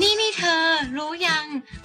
นี่นี่เธอรู้ยัง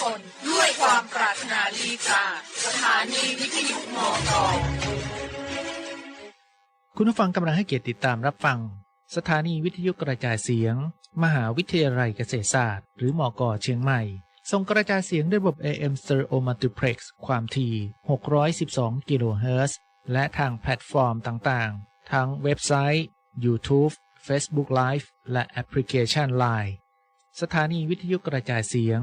เราทุกคนด้วยความปรารถนาดีจากสถานีวิทยุมอกอคุณผู้ฟังกำลังให้เกียรติติดตามรับฟัง สถานีวิทยุกระจายเสียง มหาวิทยาลัยเกษตรศาสตร์ หรือมอกอเชียงใหม่ส่งกระจายเสียงด้วยระบบ AM Stereo Multiplex ความถี่612 กิโลเฮิรตซ์ และทางแพลตฟอร์มต่างๆ ทั้งเว็บไซต์ YouTube Facebook Live และแอปพลิเคชัน Line สถานีวิทยุกระจายเสียง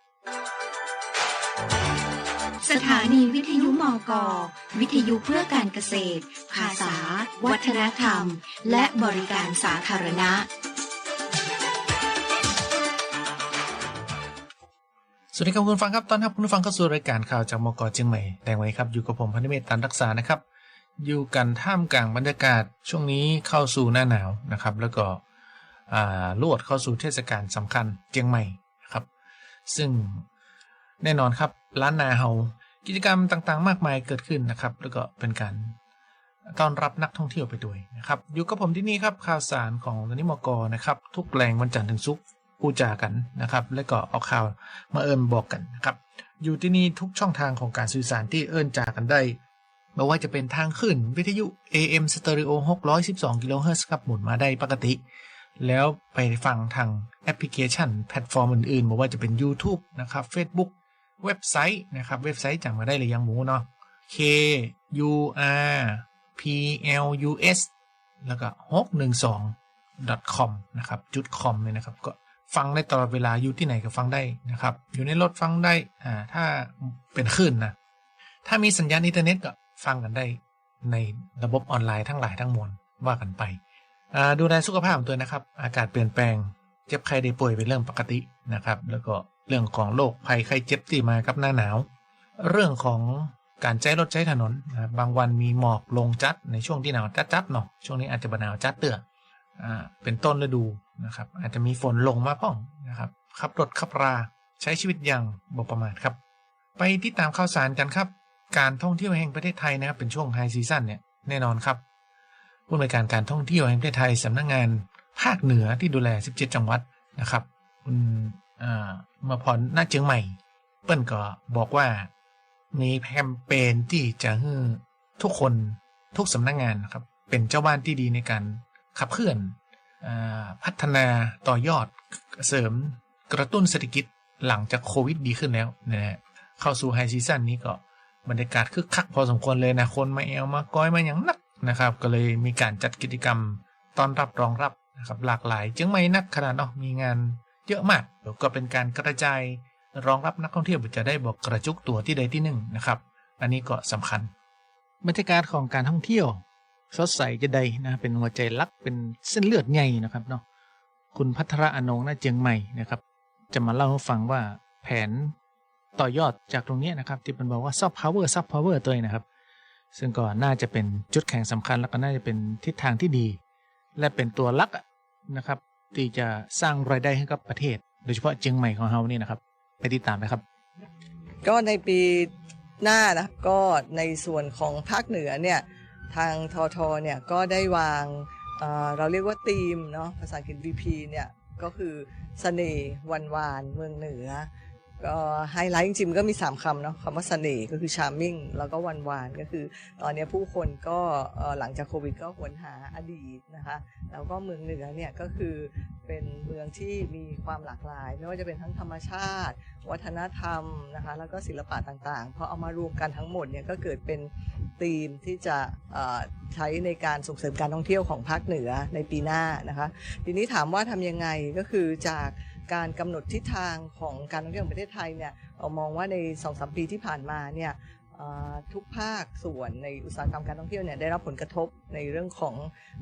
สถานีวิทยุมกวิทยุเพื่อการเกษตร ภาษา วัฒนธรรม และบริการสาธารณะ สวัสดีครับคุณฟังครับ ตอนรับคุณผู้ฟังเข้าสู่รายการข่าวจากมกเชียงใหม่แต่งไว้ครับ อยู่กับผมพันธเมตตันรักษานะครับ อยู่กันท่ามกลางบรรยากาศช่วงนี้เข้าสู่หน้าหนาวนะครับ แล้วก็ลวดเข้าสู่เทศกาลสำคัญเชียงใหม่นะครับ ซึ่งแน่นอนครับล้านนาเฮา กิจกรรมต่างๆ มากมายเกิดขึ้นนะครับ แล้วก็เป็นการต้อนรับนักท่องเที่ยวไปด้วยนะครับ อยู่กับผมที่นี่ครับข่าวสารของนิมกนะครับ ทุกแรงวันจันทร์ถึงศุกร์พูดจากันนะครับ แล้วก็เอาข่าวมาเอิญบอกกันนะครับ อยู่ที่นี่ทุกช่องทางของการสื่อสารที่เอิญจากกันได้ไม่ว่าจะเป็นทางขึ้นวิทยุ AM Stereo 612กิโลเฮิรตซ์ครับหมุนมาได้ปกติ แล้วไปฟังทางแอปพลิเคชันแพลตฟอร์มอื่นๆไม่ว่าจะเป็น YouTube นะครับ Facebook เว็บไซต์นะครับ เว็บไซต์จำมาได้เลยยังหมูเนาะ K U R P L U S แล้วก็ 612 com นะครับจุด com เลยนะครับ ก็ฟังได้ตลอดเวลาอยู่ที่ไหนก็ฟังได้นะครับ อยู่ในรถฟังได้ อ่า ถ้าเป็นคลื่นนะ ถ้ามีสัญญาณอินเทอร์เน็ตก็ฟังกันได้ในระบบออนไลน์ทั้งหลายทั้งมวลว่ากันไปอ่าดูแลสุขภาพของตัวนะครับ อากาศเปลี่ยนแปลง เจ็บไข้ได้ป่วยเป็นเรื่องปกตินะครับ แล้วก็ เรื่องของโรคภัยไข้เจ็บที่มากับหน้าหนาว เรื่องของการใช้รถใช้ถนนนะบางวันมีหมอกลงจัดในช่วงที่หนาวจัดๆเนาะช่วงนี้อาจจะบหนาวจัดเตืออ่าเป็นต้นฤดูนะครับ อาจจะมีฝนลงมาพ่องนะครับขับรถขับราใช้ชีวิตอย่างบ่ประมาทครับ ไปติดตามข่าวสารกันครับ การท่องเที่ยวแห่งประเทศไทยนะครับเป็นช่วงไฮซีซั่นเนี่ยแน่นอนครับผู้บริการการท่องเที่ยวแห่งประเทศไทยสำนักงานภาคเหนือที่ดูแล 17 จังหวัดนะครับ คุณอ่ามาพรหน้าเชียงใหม่ เปิ้ลก็บอกว่า มีแคมเปญที่จะให้ทุกคนทุกสำนักงานนะครับ เป็นเจ้าบ้านที่ดีในการขับเคลื่อนอพัฒนาต่อยอดเสริมกระตุ้นเศรษฐกิจหลังจากโควิดดีขึ้นแล้วนะฮะเข้าสู่ไฮซีซั่นนี้ก็บรรยากาศคึกคักพอสมควรเลยนะ คนมาแอลมาก้อยมาอย่างนักนะครับ ก็เลยมีการจัดกิจกรรมต้อนรับรองรับนะครับหลากหลาย จึงไม่นักขนาดเนาะมีงาน เยอะมากแล้วก็เป็นการกระจายรองรับนักท่องเที่ยวจะได้บอกกระจุกตัวที่ใดที่หนึ่งนะครับ อันนี้ก็สำคัญ บรรยากาศของการท่องเที่ยวสดใสจะใดนะเป็นหัวใจรักเป็นเส้นเลือดใหญ่นะครับเนาะคุณพัทระอนงนาเจียงใหม่นะครับ จะมาเล่าให้ฟังว่าแผนต่อยอดจากตรงนี้นะครับ ที่เป็นบอกว่าซับพาวเวอร์ซับพาวเวอร์ตัวเองนะครับ ซึ่งก็น่าจะเป็นจุดแข็งสำคัญแล้วก็น่าจะเป็นทิศทางที่ดี และเป็นตัวลักนะครับ ที่จะสร้างรายได้ให้กับประเทศ โดยเฉพาะเชียงใหม่ของเรานี่นะครับ ไปติดตามนะครับ ก็ในปีหน้านะก็ในส่วนของภาคเหนือเนี่ยทางททเนี่ยก็ได้วางเอ่อเราเรียกว่าธีมเนาะภาษาอังกฤษ VP เนี่ยก็คือเสน่ห์วันวานเมืองเหนือ ไฮไลท์จริงๆก็มี 3คำเนาะคำว่าเสน่ห์ก็คือ charming แล้วก็วันวานก็คือ ตอนนี้ผู้คนก็หลังจากโควิดก็หวนหาอดีตนะคะแล้วก็เมืองเหนือเนี่ยก็คือเป็นเมืองที่มีความหลากหลาย ไม่ว่าจะเป็นทั้งธรรมชาติ วัฒนธรรมนะคะแล้วก็ศิลปะต่างๆพอเอามารวมกันทั้งหมดเนี่ยก็เกิดเป็นธีมที่จะใช้ในการส่งเสริมการท่องเที่ยวของภาคเหนือในปีหน้านะคะทีนี้ถามว่าทำยังไงก็คือจาก การกำหนดทิศทางของการท่องเที่ยวของประเทศไทยเนี่ยเรามองว่าใน2อสปีที่ผ่านมาเนี่ยทุกภาคส่วนในอุตสาหกรรมการท่องเที่ยวเนี่ยได้รับผลกระทบในเรื่องของ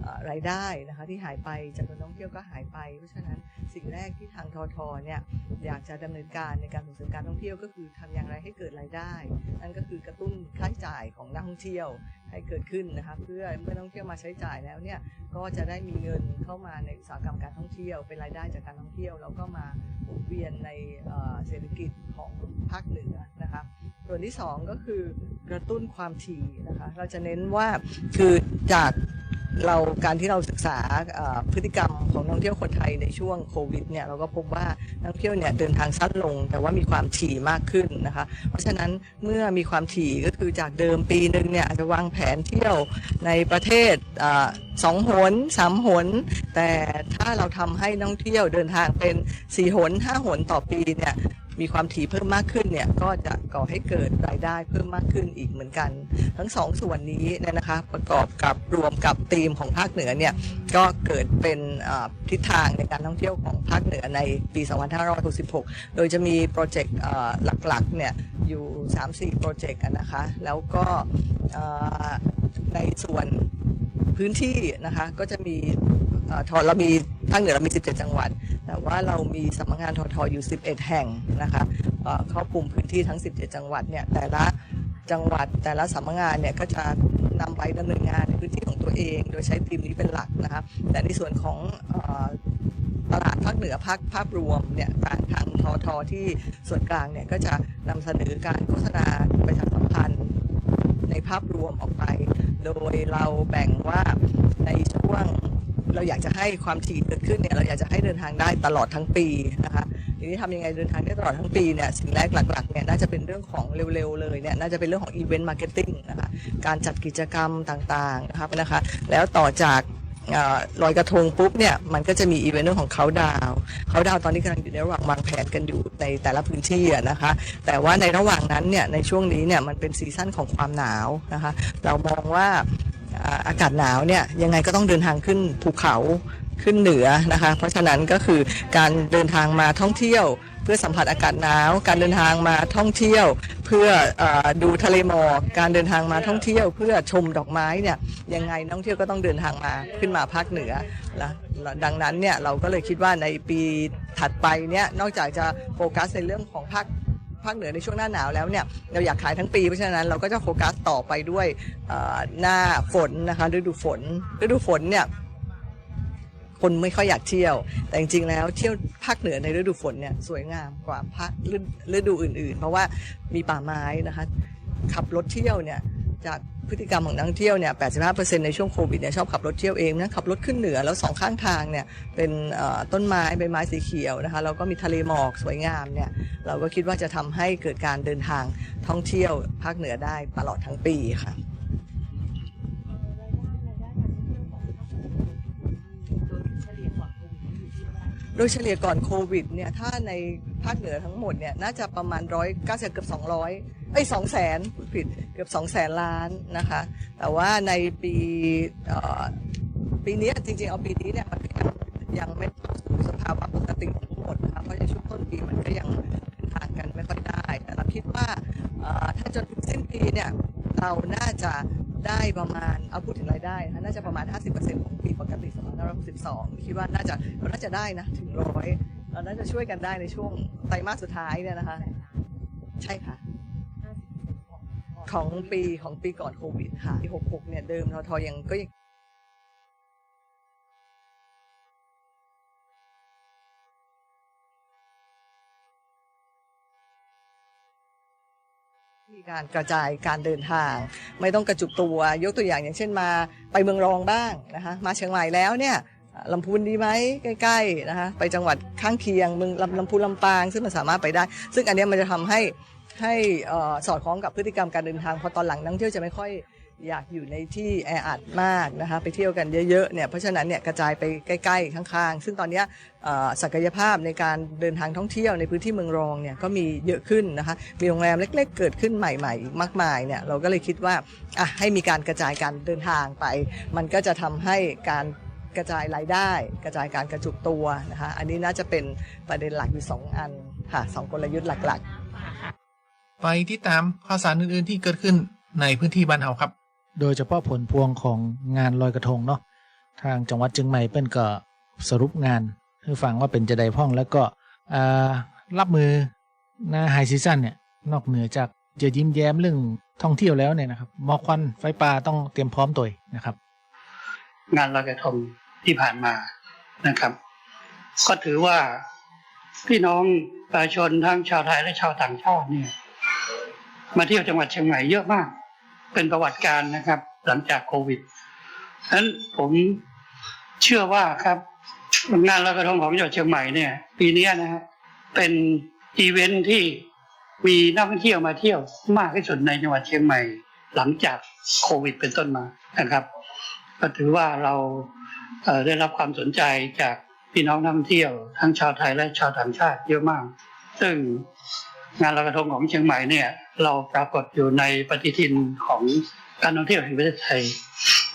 อรายได้นะคะที่หายไปจากการท่องเที่ยวก็หายไป เพราะฉะนั้นสิ่งแรกที่ทางททเนี่ยอยากจะดำเนินการในการส่งเสริมการท่องเที่ยวก็คือทำอย่างไรให้เกิดรายได้ นั่นก็คือกระตุ้นค่าใช้จ่ายของนักท่องเที่ยว ให้เกิดขึ้นนะคะเพื่อเมื่อนักท่องเที่ยวมาใช้จ่ายแล้วเนี่ยก็จะได้มีเงินเข้ามาในอุตสาหกรรมการท่องเที่ยว เป็นรายได้จากการท่องเที่ยวแล้วก็มาหมุนเวียนในเศรษฐกิจของภาคเหนือนะคะส่วนที่สองก็คือกระตุ้นความถี่นะคะเราจะเน้นว่าคือจาก เราการที่เราศึกษาพฤติกรรมของนักท่องเที่ยวคนไทยในช่วงโควิดเนี่ยเราก็พบว่านักท่องเที่ยวเนี่ยเดินทางสั้นลง แต่ว่ามีความถี่มากขึ้นนะคะเพราะฉะนั้นเมื่อมีความถี่ก็คือจากเดิมปีหนึ่งเนี่ยอาจจะวางแผนเที่ยวในประเทศสองหนสามหน แต่ถ้าเราทำให้นักท่องเที่ยวเดินทางเป็นสี่หนห้าหนต่อปีเนี่ย มีความถี่เพิ่มมากขึ้นเนี่ยก็จะก่อให้เกิดรายได้เพิ่มมากขึ้นอีกเหมือนกัน ทั้งสองส่วนนี้เนี่ยนะคะประกอบกับรวมกับธีมของภาคเหนือเนี่ยก็เกิดเป็นทิศทางในการท่องเที่ยวของภาคเหนือในปี 2566 โดยจะมีโปรเจกต์หลักๆเนี่ยอยู่ 3-4 โปรเจกต์นะคะ แล้วก็ในส่วนพื้นที่นะคะก็จะมี ทอเรามีภาคเหนือเรามี 17 จังหวัด แต่ว่าเรามีสำนักงานททอยู่ 11 แห่งนะคะเอ่อครอบคลุมพื้นที่ทั้ง 17 จังหวัดเนี่ยแต่ละจังหวัดแต่ละสำนักงานเนี่ยก็จะนำไปดำเนินงานในพื้นที่ของตัวเอง โดยใช้ทีมนี้เป็นหลักนะคะแต่ในส่วนของตลาดภาคเหนือภาคภาพรวมเนี่ยทางทางทอทอที่ส่วนกลางเนี่ยก็จะนำเสนอการโฆษณาประชาสัมพันธ์ในภาพรวมออกไป โดยเราแบ่งว่าในช่วง เราอยากจะให้ความถี่เกิดขึ้นเนี่ยเราอยากจะให้เดินทางได้ตลอดทั้งปีนะคะทีนี้ทำยังไงเดินทางได้ตลอดทั้งปีเนี่ยสิ่งแรกหลักๆเนี่ยน่าจะเป็นเรื่องของเร็วๆเลยเนี่ยน่าจะเป็นเรื่องของอีเวนต์มาร์เก็ตติ้งนะคะการจัดกิจกรรมต่างๆนะครับนะคะแล้วต่อจากลอยกระทงปุ๊บเนี่ยมันก็จะมีอีเวนต์เรื่องของเขาดาวเขาดาวตอนนี้กำลังอยู่ในระหว่างวางแผนกันอยู่ในแต่ละพื้นที่นะคะ แต่ว่าในระหว่างนั้นเนี่ยในช่วงนี้เนี่ยมันเป็นซีซั่นของความหนาวนะคะ เรามองว่า อากาศหนาวเนี่ยยังไงก็ต้องเดินทางขึ้นภูเขาขึ้นเหนือนะคะ เพราะฉะนั้นก็คือการเดินทางมาท่องเที่ยว เพื่อสัมผัสอากาศหนาว การเดินทางมาท่องเที่ยว เพื่ออดูทะเลหมอกการเดินทางมาท่องเที่ยว เพื่อชมดอกไม้เนี่ยยังไงนักท่องเที่ยวก็ต้องเดินทางมาขึ้นมาภาคเหนือนะดังนั้นเนี่ยเราก็เลยคิดว่าในปีถัดไปเนี่ยนอกจากจะโฟกัสในเรื่องของภาค ภาคเหนือในช่วงหน้าหนาวแล้วเนี่ยเราอยากขายทั้งปีเพราะฉะนั้นเราก็จะโฟกัสต่อไปด้วยหน้าฝนนะคะฤดูฝนฤดูฝนเนี่ยคนไม่ค่อยอยากเที่ยว แต่จริงๆ แล้วเที่ยวภาคเหนือในฤดูฝนเนี่ยสวยงามกว่าภาคฤดูอื่น ๆ เพราะว่ามีป่าไม้นะคะ ขับรถเที่ยวเนี่ย จากพฤติกรรมของนักท่องเที่ยวเนี่ย 85%ในช่วงโควิดเนี่ยชอบขับรถเที่ยวเองนะขับรถขึ้นเหนือแล้วสองข้างทางเนี่ยเป็นต้นไม้ใบไม้สีเขียวนะคะแล้วก็มีทะเลหมอกสวยงามเนี่ยเราก็คิดว่าจะทำให้เกิดการเดินทางท่องเที่ยวภาคเหนือได้ตลอดทั้งปีค่ะโดยเฉลี่ยก่อนโควิดเนี่ยถ้าในภาคเหนือทั้งหมดเนี่ยน่าจะประมาณร้อยเก้าสิบเกือบสองร้อย ไอ้สองแสนผิดเกือบสองแสนล้านนะคะ แต่ว่าในปีปีนี้จริงๆ เอาปีนี้เนี่ยมันยังยังไม่สภาวะปกติทั้งหมดนะคะเพราะในช่วงต้นปีมันก็ยังเดินทางกันไม่ค่อยได้ แต่เราคิดว่าถ้าจนถึงสิ้นปีเนี่ยเราน่าจะได้ประมาณเอาพูดถึงรายได้นะน่าจะประมาณ 50%ของปีปกติ2562คิดว่าน่าจะเราน่าจะได้นะถึงร้อยเราน่าจะช่วยกันได้ในช่วงไตรมาสสุดท้ายเนี่ยนะคะ ใช่ค่ะ ของปีของปีก่อนโควิดค่ะปี66เนี่ยเดิมททยังก็ยังมีการกระจายการเดินทาง ไม่ต้องกระจุกตัวยกตัวอย่างอย่างเช่นมาไปเมืองรองบ้างนะคะมาเชียงใหม่แล้วเนี่ยลำพูนดีไหมใกล้ๆนะคะไปจังหวัดข้างเคียงเมืองลำลำพูนลำปางซึ่งมันสามารถไปได้ ซึ่งอันนี้มันจะทำให้ ให้สอดคล้องกับพฤติกรรมการเดินทางพอตอนหลังนักท่องเที่ยวจะไม่ค่อยอยากอยู่ในที่แออัดมากนะคะไปเที่ยวกันเยอะๆเนี่ยเพราะฉะนั้นเนี่ยกระจายไปใกล้ๆข้างๆ ซึ่งตอนนี้ศักยภาพในการเดินทางท่องเที่ยวในพื้นที่เมืองรองเนี่ยก็มีเยอะขึ้นนะคะมีโรงแรมเล็กๆ เกิดขึ้นใหม่ๆอีกมากมายเนี่ยเราก็เลยคิดว่าอะให้มีการกระจายการเดินทางไป มันก็จะทำให้การกระจายรายได้ กระจายการกระจุกตัวนะคะอันนี้น่าจะเป็นประเด็นหลักอยู่สองอันค่ะสองกลยุทธ์หลักๆ ไปที่ตามข่าวสารอื่นๆที่เกิดขึ้นในพื้นที่บ้านเฮาครับ โดยเฉพาะผลพวงของงานลอยกระทงเนาะทางจังหวัดเชียงใหม่เปิ้นก็สรุปงานให้ฟังว่าเป็นจะไดพ่องแล้วก็อ่ารับมือหน้าไฮซีซั่นเนี่ยนอกเหนือจากจะยิ้มแย้มเรื่องท่องเที่ยวแล้วเนี่ยนะครับหมอกควันไฟป่าต้องเตรียมพร้อมตัวเองนะครับ งานลอยกระทงที่ผ่านมานะครับ ก็ถือว่าพี่น้องประชาชนทั้งชาวไทยและชาวต่างชาติเนี่ย มาเที่ยวจังหวัดเชียงใหม่เยอะมาก เป็นประวัติการนะครับ หลังจากโควิดฉะนั้นผมเชื่อว่าครับงานลอยกระทงของจังหวัดเชียงใหม่เนี่ย ปีนี้นะฮะเป็นอีเวนท์ที่มีนักท่องเที่ยวมาเที่ยวมากที่สุดในจังหวัดเชียงใหม่ หลังจากโควิด เป็นต้นมานะครับ ก็ถือว่าเราเได้รับความสนใจจากพี่น้องนักท่องเที่ยว ทั้งชาวไทยและชาวต่างชาติเยอะมาก ซึ่ง งานลอยกระทงของเชียงใหม่เนี่ย เราปรากฏอยู่ในปฏิทินของการท่องเที่ยวแห่งประเทศไทย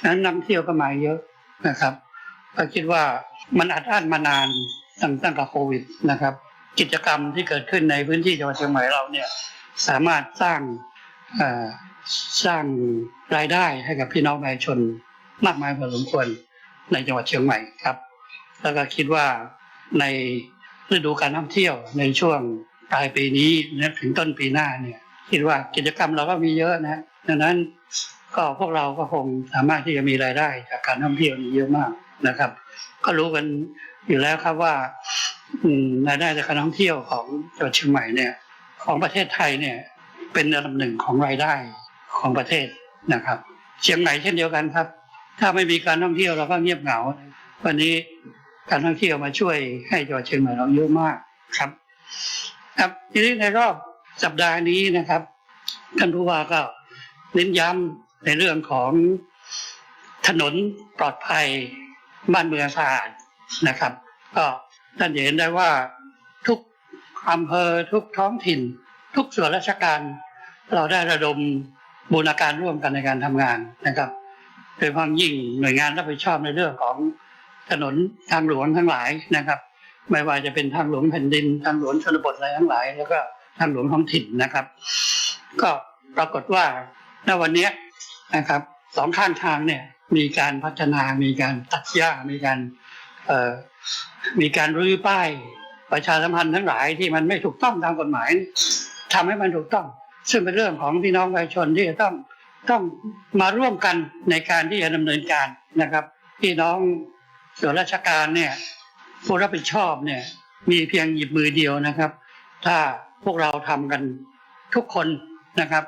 นั้นนักท่องเที่ยวก็มาเยอะนะครับก็คิดว่ามันอัดอั้นมานานตั้งตั้งแต่โควิดนะครับ กิจกรรมที่เกิดขึ้นในพื้นที่จังหวัดเชียงใหม่เราเนี่ยสามารถสร้างสร้างรายได้ให้กับพี่น้องประชาชนมากมายพอสมควรในจังหวัดเชียงใหม่ครับ แล้วก็คิดว่าในฤดูการท่องเที่ยวในช่วง ลายปีนี้และถึงต้นปีหน้าเนี่ยคิดว่ากิจกรรมเราก็มีเยอะนะดังนั้นก็พวกเราก็คงสามารถที่จะมีรายได้จากการท่องเที่ยวนี้เยอะมากนะครับ ก็รู้กันอยู่แล้วครับว่ารายได้จากการท่องเที่ยวของจังหวัดเชียงใหม่เนี่ย ของประเทศไทยเนี่ยเป็นอันดับหนึ่งของรายได้ของประเทศนะครับ เชียงใหม่เช่นเดียวกันครับ ถ้าไม่มีการท่องเที่ยวเราก็เงียบเหงา วันนี้การท่องเที่ยวมาช่วยให้จังหวัดเชียงใหม่เราเยอะมากครับ ครับทีนี้ในรอบสัปดาห์นี้นะครับท่านผู้ว่าก็เน้นย้ำในเรื่องของถนนปลอดภัยบ้านเมืองสะอาดนะครับ ก็ท่านเห็นได้ว่าทุกอำเภอทุกท้องถิ่น ทุกส่วนราชการ เราได้ระดมบูรณาการร่วมกันในการทำงานนะครับโดยเฉพาะยิ่งหน่วยงานรับผิดชอบในเรื่องของถนนทางหลวงทั้งหลายนะครับ ไม่ว่าจะเป็นทางหลวงแผ่นดิน ทางหลวงชนบทอะไรทั้งหลาย แล้วก็ทางหลวงท้องถิ่นนะครับ ก็ปรากฏว่าณวันนี้นะครับสองข้างทางเนี่ยมีการพัฒนา มีการตัดหญ้า มีการเอ่อมีการรื้อป้ายประชาสัมพันธ์ทั้งหลายที่มันไม่ถูกต้องตามกฎหมายทำให้มันถูกต้อง ซึ่งเป็นเรื่องของพี่น้องประชาชนที่จะต้องต้องมาร่วมกันในการที่จะดำเนินการนะครับ พี่น้องส่วนราชการเนี่ย ผู้รับผิดชอบเนี่ย มีเพียงหยิบมือเดียวนะครับ ถ้าพวกเราทำกันทุกคนนะครับ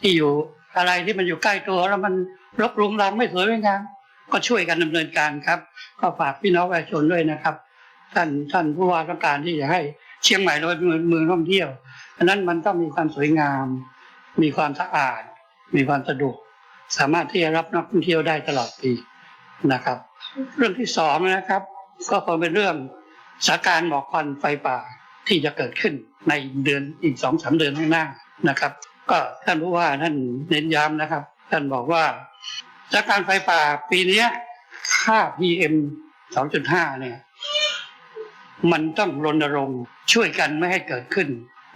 ที่อยู่อะไรที่มันอยู่ใกล้ตัวแล้วมันรกรุงรังไม่สวยไม่งามก็ช่วยกันดำเนินการครับก็ฝากพี่น้องประชาชนด้วยนะครับ ท่านท่านผู้ว่าต้องการที่จะให้เชียงใหม่เราเป็นเมืองเมืองท่องเที่ยวอันนั้นมันต้องมีความสวยงาม มีความสะอาด มีความสะดวก สามารถที่จะรับนักท่องเที่ยวได้ตลอดปีนะครับ เรื่องที่สองนะครับ ก็คงเป็นเรื่องสถานการณ์หมอกควันไฟป่าที่จะเกิดขึ้นในเดือนอีกสองสามเดือนข้างหน้านะครับ ก็ท่านผู้ว่าท่านเน้นย้ำนะครับ ท่านบอกว่าสถานการณ์ไฟป่าปีนี้ค่า PM 2.5 เนี่ย มันต้องรณรงค์ช่วยกันไม่ให้เกิดขึ้น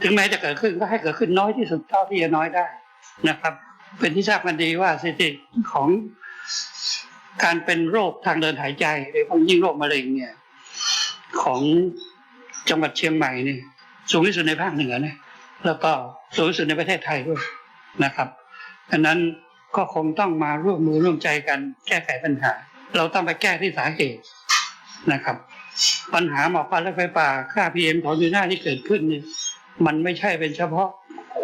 ถึงแม้จะเกิดขึ้นก็ให้เกิดขึ้นน้อยที่สุดเท่าที่จะน้อยได้นะครับ เป็นที่ทราบกันดีว่าสถิติของ การเป็นโรคทางเดินหายใจโดยเฉพาะยิ่งโรคมะเร็งเนี่ย ของจังหวัดเชียงใหม่นี่สูงที่สุดในภาคเหนือนะแล้วก็สูงที่สุดในประเทศไทยด้วยนะครับดังนั้นก็คงต้องมาร่วมมือร่วมใจกันแก้ไขปัญหา เราต้องไปแก้ที่สาเหตุนะครับ ปัญหาหมอกควันและไฟป่าค่า PM 2.5ที่เกิดขึ้นเนี่ยมันไม่ใช่เป็นเฉพาะ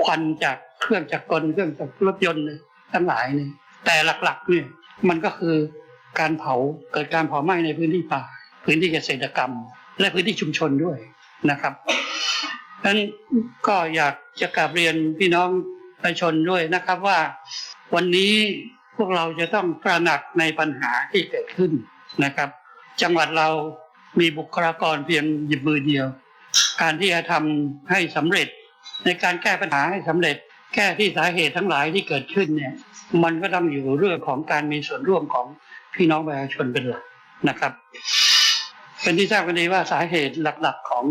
ควันจากเครื่องจักรกลเครื่องจากรถยนต์เนี่ยทั้งหลายเนี่ยแต่หลักๆเนี่ย มันก็คือการเผาเกิดการเผาไหม้ในพื้นที่ป่า พื้นที่เกษตรกรรม และพื้นที่ชุมชนด้วยนะครับดังนั้นก็อยากจะกราบเรียนพี่น้องประชาชนด้วยนะครับว่า วันนี้พวกเราจะต้องตระหนักในปัญหาที่เกิดขึ้นนะครับ จังหวัดเรามีบุคลากรเพียงหยิบมือเดียว การที่จะทำให้สำเร็จ ในการแก้ปัญหาให้สำเร็จ แก้ที่สาเหตุทั้งหลายที่เกิดขึ้นเนี่ย มันก็ต้องอยู่เรื่องของการมีส่วนร่วมของพี่น้องประชาชนเป็นหลักนะครับ เป็นที่ทราบกันดีว่าสาเหตุหลักๆของ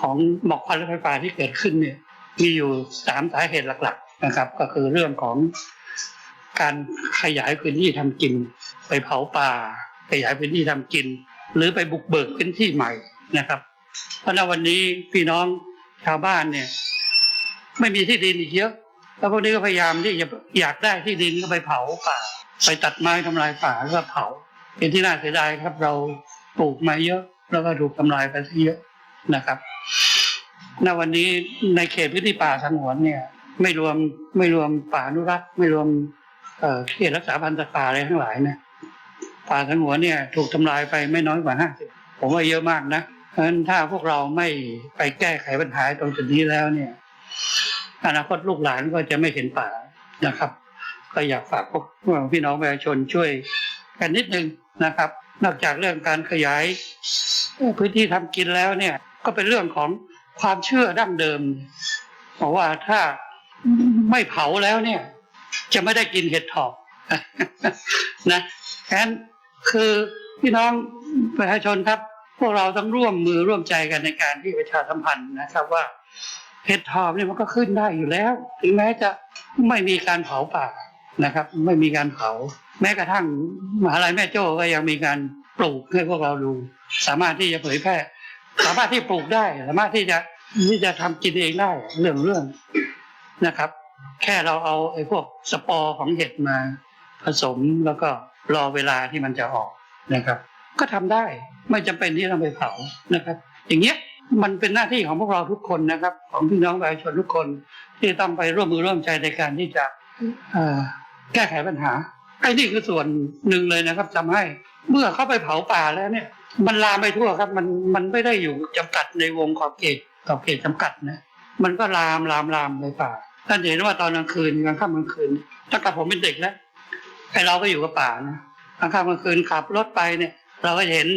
ของหมอกควันและไฟป่าที่เกิดขึ้นเนี่ยมีอยู่สามสาเหตุหลักๆนะครับ ก็คือเรื่องของการขยายพื้นที่ทำกิน ไปเผาป่า ขยายพื้นที่ทำกิน หรือไปบุกเบิกพื้นที่ใหม่นะครับ เพราะณวันนี้พี่น้องชาวบ้านเนี่ย ไม่มีที่ดินอีกเยอะ แล้วพวกนี้ก็พยายามที่จะอยากได้ที่ดินก็ไปเผาป่า ไปตัดไม้ทำลายป่าแล้วก็เผา เป็นที่น่าเสียดายครับ เราปลูกมาเยอะ แล้วก็ถูกทำลายไปเยอะนะครับณวันนี้ในเขตพื้นที่ป่าสงวนเนี่ย ไม่รวมไม่รวมป่าอนุรักษ์ไม่รวมเอ่อเขตรักษาพันธุ์สัตว์ป่าอะไรทั้งหลายเนี่ยป่าสงวนเนี่ย ถูกทำลายไปไม่น้อยกว่าห้าสิบผมว่าเยอะมากนะเพราะฉะนั้นถ้าพวกเราไม่ไปแก้ไขปัญหาตรงจุดนี้แล้วเนี่ย อนาคตลูกหลานก็จะไม่เห็นป่านะครับ ก็อยากฝากพวกพี่น้องประชาชนช่วยกันนิดนึงนะครับ นอกจากเรื่องการขยายพื้นที่ทำกินแล้วเนี่ย ก็เป็นเรื่องของความเชื่อดั้งเดิมบอกว่าถ้าไม่เผาแล้วเนี่ย จะไม่ได้กินเห็ดถอบนะฉะนั้นคือพี่น้องประชาชนครับ พวกเราต้องร่วมมือร่วมใจกันในการที่ประชาสัมพันธ์นะครับว่า เห็ดถอบเนี่ยมันก็ขึ้นได้อยู่แล้ว ถึงแม้จะไม่มีการเผาป่านะครับ ไม่มีการเผา แม้กระทั่งมหาลัยแม่โจ้ก็ยังมีการปลูกให้พวกเราดู สามารถที่จะเผยแพร่ สามารถที่ปลูกได้ สามารถที่จะที่จะทำกินเองได้เรื่องเรื่องนะครับ แค่เราเอาไอ้พวกสปอร์ของเห็ดมาผสมแล้วก็รอเวลาที่มันจะออกนะครับ ก็ทำได้ไม่จำเป็นที่ต้องไปเผานะครับ อย่างเงี้ย มันเป็นหน้าที่ของพวกเราทุกคนนะครับ ของพี่น้องประชาชนทุกคนที่ต้องไปร่วมมือร่วมใจในการที่จะแก้ไขปัญหาไอ้นี่คือส่วนหนึ่งเลยนะครับทำให้เมื่อเข้าไปเผาป่าแล้วเนี่ย มันลามไปทั่วครับ มันมันไม่ได้อยู่จำกัดในวงขอบเขตขอบเขตจำกัดนะมันก็ลามลามลามในป่าท่านเห็นว่าตอนกลางคืนกลางค่ำกลางคืนตั้งแต่ผมเป็นเด็กแล้วไอ้เราก็อยู่กับป่านะกลางค่ำกลางคืนขับรถไปเนี่ย เราก็เห็น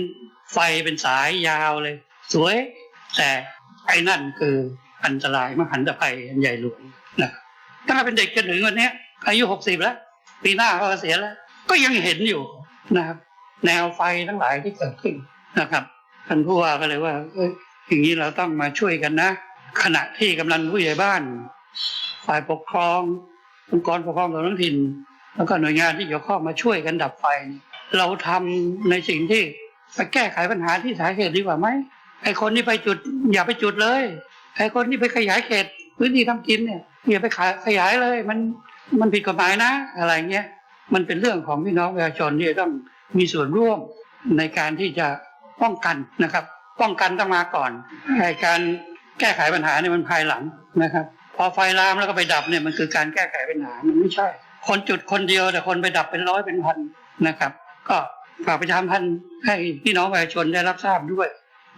ไฟเป็นสายยาวเลย สวย แต่ไอ้นั่นคืออันตรายมหันตภัยอันใหญ่หลวงนะครับตั้งแต่เป็นเด็กจนถึงวันนี้อายุหกสิบแล้ว ปีหน้าก็เกษียณแล้ว ก็ยังเห็นอยู่นะครับ แนวไฟทั้งหลายที่เกิดขึ้นนะครับท่านผู้ว่าก็เลยว่าเอ้ยอย่างนี้เราต้องมาช่วยกันนะ ขณะที่กำลังผู้ใหญ่บ้าน ฝ่ายปกครององค์กรปกครองส่วนท้องถิ่น แล้วก็หน่วยงานที่เกี่ยวข้องมาช่วยกันดับไฟ เราทำในสิ่งที่ไปแก้ไขปัญหาที่สาเหตุดีกว่าไหม ไอ้คนที่ไปจุด อย่าไปจุดเลยไอ้คนที่ไปขยายเขตพื้นที่ทำกินเนี่ยอย่าไปขายขยายเลย มันมันผิดกฎหมายนะ อะไรเงี้ยมันเป็นเรื่องของพี่น้องประชาชนที่ต้องมีส่วนร่วมในการที่จะป้องกันนะครับ ป้องกันต้องมาก่อนไอ้การแก้ไขปัญหาเนี่ยมันภายหลังนะครับ พอไฟลามแล้วก็ไปดับเนี่ยมันคือการแก้ไขปัญหามันไม่ใช่ คนจุดคนเดียวแต่คนไปดับเป็นร้อยเป็นพันนะครับ ก็ฝากประชาสัมพันธ์ให้พี่น้องประชาชนได้รับทราบด้วย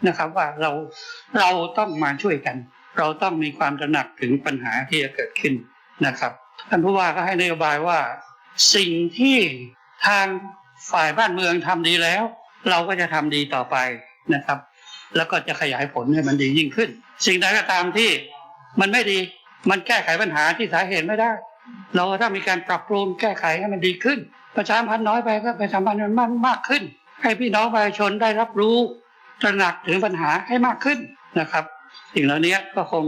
นะครับว่าเราเราต้องมาช่วยกัน เราต้องมีความตระหนักถึงปัญหาที่จะเกิดขึ้นนะครับท่านผู้ว่าก็ให้นโยบายว่า สิ่งที่ทางฝ่ายบ้านเมืองทำดีแล้ว เราก็จะทำดีต่อไปนะครับ แล้วก็จะขยายผลให้มันดียิ่งขึ้น สิ่งใดก็ตามที่มันไม่ดีมันแก้ไขปัญหาที่สาเหตุไม่ได้ เราก็ต้องมีการปรับปรุงแก้ไขให้มันดีขึ้น ประชาพันธ์น้อยไปก็ประชาสัมพันธ์มันมากขึ้น ให้พี่น้องประชาชนได้รับรู้ ตระหนักถึงปัญหาให้มากขึ้นนะครับ สิ่งเหล่านี้ก็คง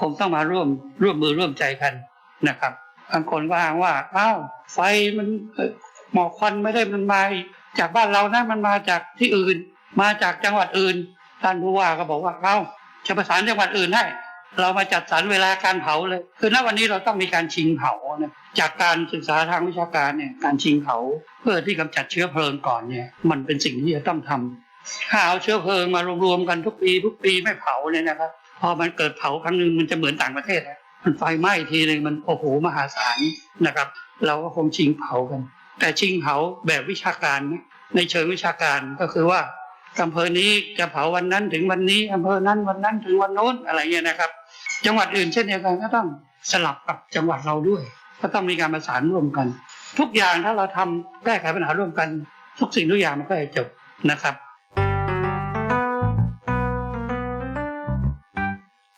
คงต้องมาร่วมร่วมมือร่วมใจกันนะครับบางคนก็อ้าว่าอ้าวไฟมันหมอกควันไม่ได้มันมาจากบ้านเรานะมันมาจากที่อื่น มาจากจังหวัดอื่น ท่านผู้ว่าก็บอกว่าเอ้าจะประสานจังหวัดอื่นให้เรามาจัดสรรเวลาการเผาเลย คือณวันนี้เราต้องมีการชิงเผานะจากการศึกษาทางวิชาการเนี่ยการชิงเผา เพื่อที่กำจัดเชื้อเพลิงก่อนเนี่ยมันเป็นสิ่งที่จะต้องทำ ถ้าเอาเชื้อเพลิงมารวมๆกันทุกปีทุกปีไม่เผาเนี่ยนะครับพอมันเกิดเผาครั้งหนึ่งมันจะเหมือนต่างประเทศนะมันไฟไหม้ทีหนึ่งมันโอ้โหมหาศาลนะครับ เราก็คงชิงเผากัน แต่ชิงเผาแบบวิชาการในเชิงวิชาการก็คือว่าอำเภอนี้จะเผาวันนั้นถึงวันนี้อำเภอนั้นวันนั้นถึงวันโน้นอะไรเงี้ยนะครับ จังหวัดอื่นเช่นเดียวกันก็ต้องสลับกับจังหวัดเราด้วย ก็ต้องมีการประสานร่วมกัน ทุกอย่างถ้าเราทำแก้ไขปัญหาร่วมกัน ทุกสิ่งทุกอย่างมันก็จะจบนะครับ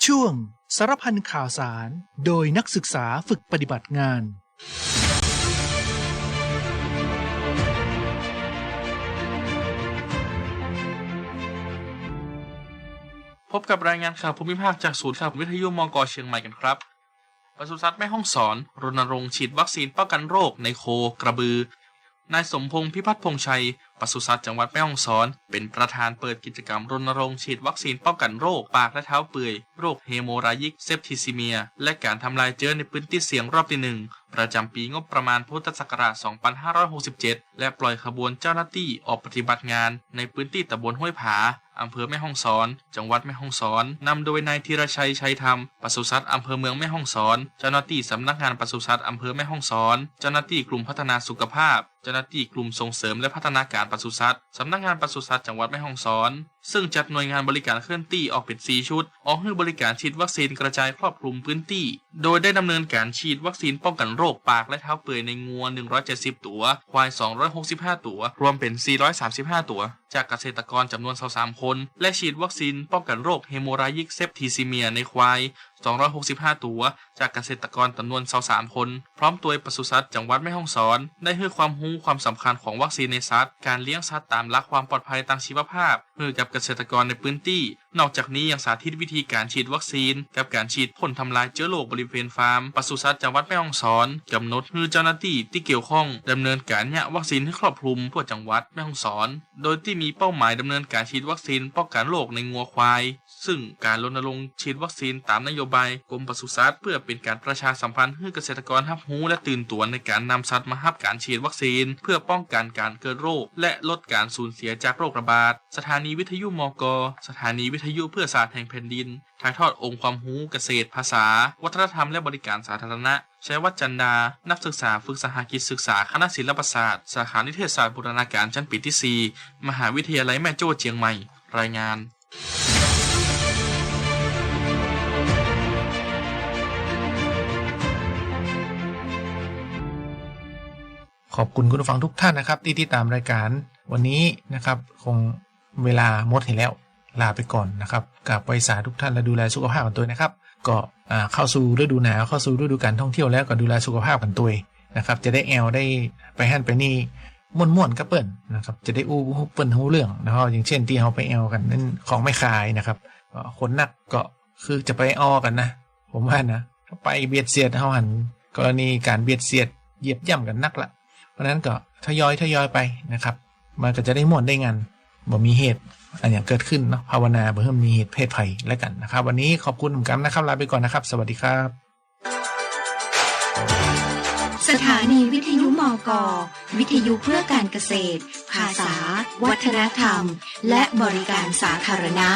ช่วงสารพันข่าวสาร โดยนักศึกษาฝึกปฏิบัติงาน พบกับรายงานข่าวภูมิภาคจากศูนย์ข่าววิทยุมองกเชียงใหม่กันครับปศุสัตว์แม่ห้องสอน รณรงค์ฉีดวัคซีนป้องกันโรคในโค กระบือ นายสมพงษ์พิพัฒน์พงษ์ชัยปศุสัตว์จังหวัดแม่ฮ่องสอน เป็นประธานเปิดกิจกรรมรณรงค์ฉีดวัคซีนป้องกันโรค ปากและเท้าเปื่อย โรคเฮโมรายิกเซปทิซิเมีย และการทำลายเชื้อในพื้นที่เสี่ยงรอบที่หนึ่งประจำปีงบประมาณพุทธศักราช 2567 และปล่อยขบวนเจ้าหน้าที่ออกปฏิบัติงานในพื้นที่ตำบลห้วยผาอำเภอแม่ฮ่องสอน จังหวัดแม่ฮ่องสอน นำโดยนายธีรชัยชัยธรรมปศุสัตว์อำเภอเมืองแม่ฮ่องสอน เจ้าหน้าที่สำนักงานปศุสัตว์อำเภอแม่ฮ่องสอน เจ้าหน้าที่กลุ่มพัฒนาสุขภาพ เจ้าหน้าที่กลุ่มส่งเสริมและพัฒนาการการปศุสัตว์สำนักงานปศุสัตว์จังหวัดแม่ฮ่องสอนซึ่งจัดหน่วยงานบริการเคลื่อนที่ออกเป็น 4 ชุด ออกให้บริการฉีดวัคซีนกระจายครอบคลุมพื้นที่ โดยได้ดำเนินการฉีดวัคซีนป้องกันโรคปากและเท้าเปื่อยในงัว 170 ตัว ควาย 265 ตัว รวมเป็น 435 ตัว จากเกษตรกรจำนวน 23 คน และฉีดวัคซีนป้องกันโรคเฮโมรายิกเซปทิซิเมียในควาย 265 ตัว จากเกษตรกรจำนวน 23 คน พร้อมตัวปศุสัตว์จังหวัดแม่ฮ่องสอน ได้ให้ความรู้ความสำคัญของวัคซีนในสัตว์ การเลี้ยงสัตว์ตามหลักความปลอดภัยทางชีวภาพให้กับเกษตรกรในพื้นที่ นอกจากนี้ยังสาธิตวิธีการฉีดวัคซีน กับการฉีดพ่นทำลายเชื้อโรคบริเวณฟาร์มปศุสัตว์จังหวัดแม่ฮ่องสอนกำหนดให้เจ้าหน้าที่ที่เกี่ยวข้องดำเนินการยะวัคซีนให้ครอบคลุมทั่วจังหวัดแม่ฮ่องสอน โดยที่มีเป้าหมายดำเนินการฉีดวัคซีนป้องกันโรคในงัวควาย ซึ่งการรณรงค์ฉีดวัคซีนตามนโยบายกรมปศุสัตว์เพื่อเป็นการประชาสัมพันธ์ให้เกษตรกรรับรู้และตื่นตัวในการนำสัตว์มารับการฉีดวัคซีน เพื่อป้องกันการเกิดโรค และลดการสูญเสียจากโรคระบาด สถานีวิทยุมก สถานีวิทยุเพื่อศาสตร์แห่งแผ่นดิน ถ่ายทอดองค์ความรู้เกษตร ภาษา วัฒนธรรมและบริการสาธารณะชัยวัฒน์จันดา นักศึกษาฝึกสหกิจศึกษาคณะศิลปศาสตร์ สาขานิเทศศาสตร์บูรณาการชั้นปีที่ 4 มหาวิทยาลัยแม่โจ้เจียงใหม่ รายงาน ขอบคุณคุณผู้ฟังทุกท่านนะครับ ที่ติดตามรายการวันนี้นะครับ คงเวลาหมดเห็นแล้วลาไปก่อนนะครับกับไวสาทุกท่านและดูแลสุขภาพกันตัวนะครับ ก็เข้าสู่ฤดูหนาวเข้าสู่ฤดูการท่องเที่ยวแล้วก็ดูแลสุขภาพกันตัวนะครับ จะได้แอลได้ไปหั่นไปนี่ม่วนๆกับเปิ้นนะครับจะได้อู้เปิ้นหูเรื่องนะครับอย่างเช่นที่เราไปแอลกันนั่นของไม่ขายนะครับคนนักก็คือจะไปออกันนะ ผมว่านะถ้าไปเบียดเสียดเขาหันกรณีการเบียดเสียดเหยียบย่ำกันนักละ เพราะนั้นก็ทยอยทยอยไปนะครับ มันก็จะได้หม่วนได้งานบ่มีเหตุอันอย่างเกิดขึ้นเนาะภาวนาเพื่อมีเหตุเพศภัยแล้วกันนะครับ วันนี้ขอบคุณผมกันนะครับลาไปก่อนนะครับ สวัสดีครับ สถานีวิทยุมก วิทยุเพื่อการเกษตร ภาษา วัฒนธรรม และบริการสาธารณะ